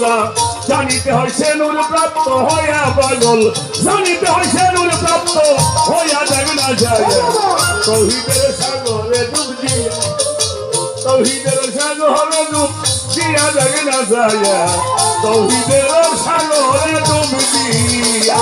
সোজা জানিতে হয় সে নূর প্রাপ্ত হইয়া পাগল। জানিতে হয় সে নূর প্রাপ্ত হইয়া দেখ না যায়। তহিদের সাগরে ডুব দিয়া, তহিদের সাগরে ডুব দিয়া দেখ না যায়। তহিদের সাগরে ডুব দিয়া।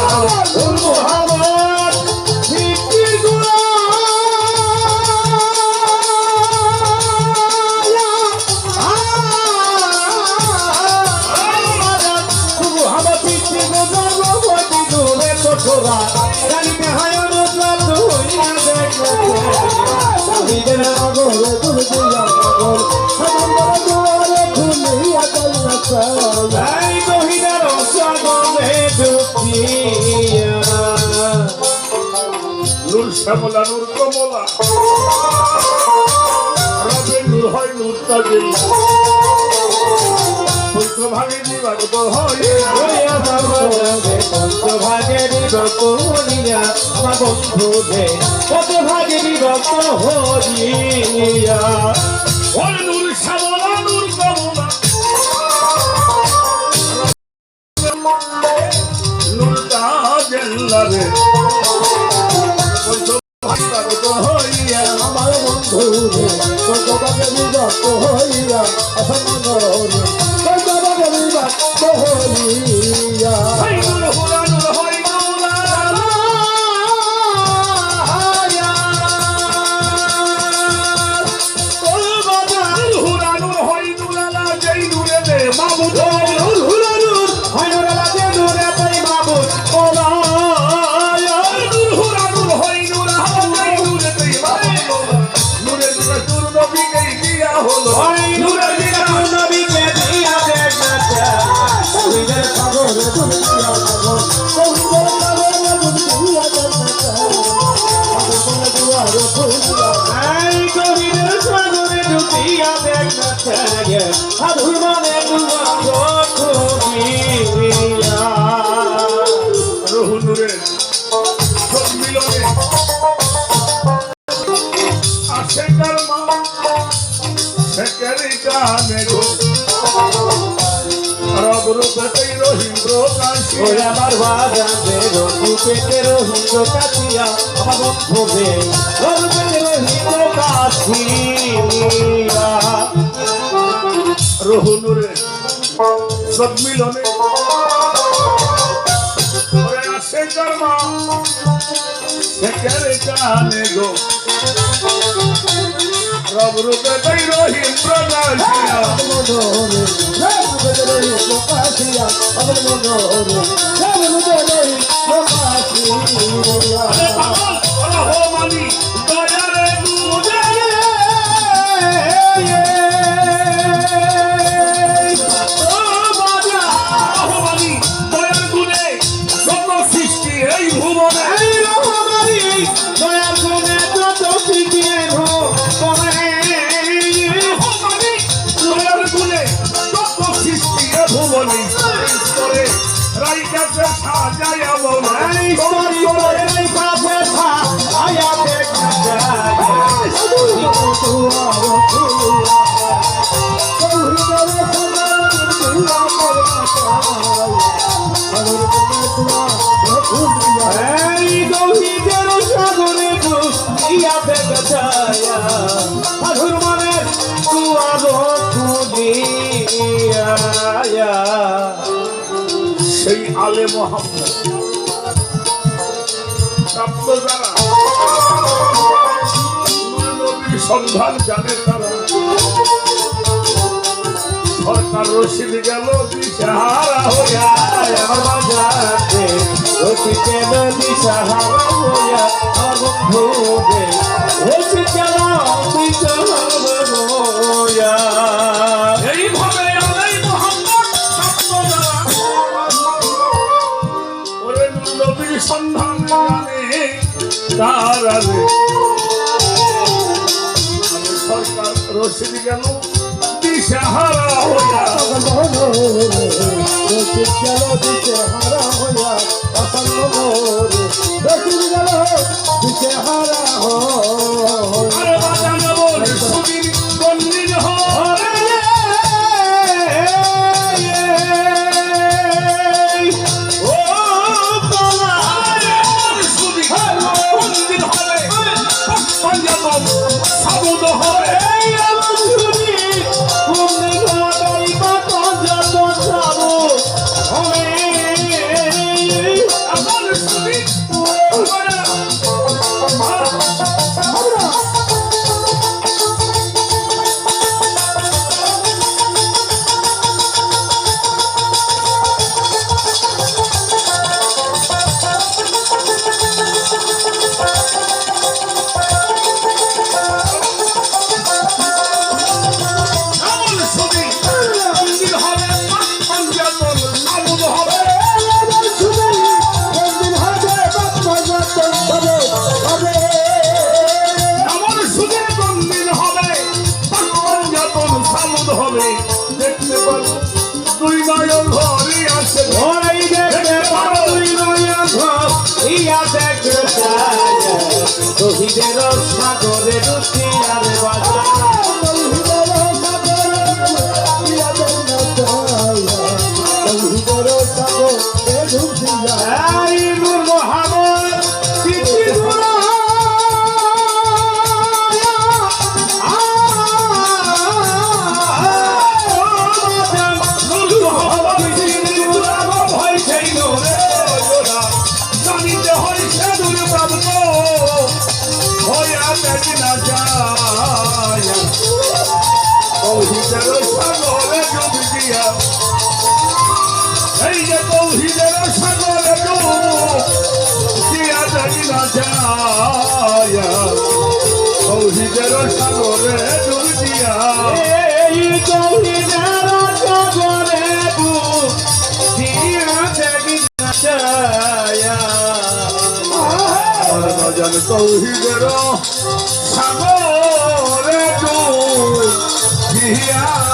নূর শ্যামলা নূর কমলা। রবে নূর হয় নূর তাজিল পৈত্র ভাগে বিভাগত হয়। কত ভাগে বিভক্ত ওরে নূর শ্যামলা, নূর কমলা নূর তাজিল রে পৈত্র ভাগে বিভাগত হইয়া আমার বন্ধু রে কত ভাগে বিভক্ত হইয়া অসম্মান কত ভাগে বিভক্ত হইয়া। সাধুর মানে রহু নূরে আসে কর্মা সেকেরি কানে গো রব রূপতেই রহিম ওরে আমার বাজাবে রঘু রহিন্দ্র কাছিয়া আমার বন্ধু রে রঘু রহিন্দ্র কাছিয়া রহুনুরে সব মিলনে ওরে আসে কর্মা কানে গো। রব রূপে তাই রহিম প্রকাশিয়া। মনোরে রঘু মানে খুদিয়া সেই আলে মোহাম্মদ। সন্ধান জানে তারা। সরকার রশিদ গেল দিশাহারা হইয়া আমার বাজারে। রসিকে নদী সাহারা হইয়া আমার বন্ধু রে। রসিকে নদী সাহারা হইয়া। এইভাবে আলাই মোহাম্মদ ওরে নবীর সন্ধান জানে তারা রে? সরকার রশিদ গেল দিশাহারা হইয়া আরে বাজানো তৌহিদের সাগরে দুটিয়ারে বাজায় তৌহিদের সাগরে ডুব দিয়া এই যে তৌহিদের সাগরে ডুব দিয়া দেখি না যায় তৌহিদের সাগরে ডুব দিয়া এই তৌহিদের সাগরে দুটিয়া দেখি না যায় তৌহিদের Yeah.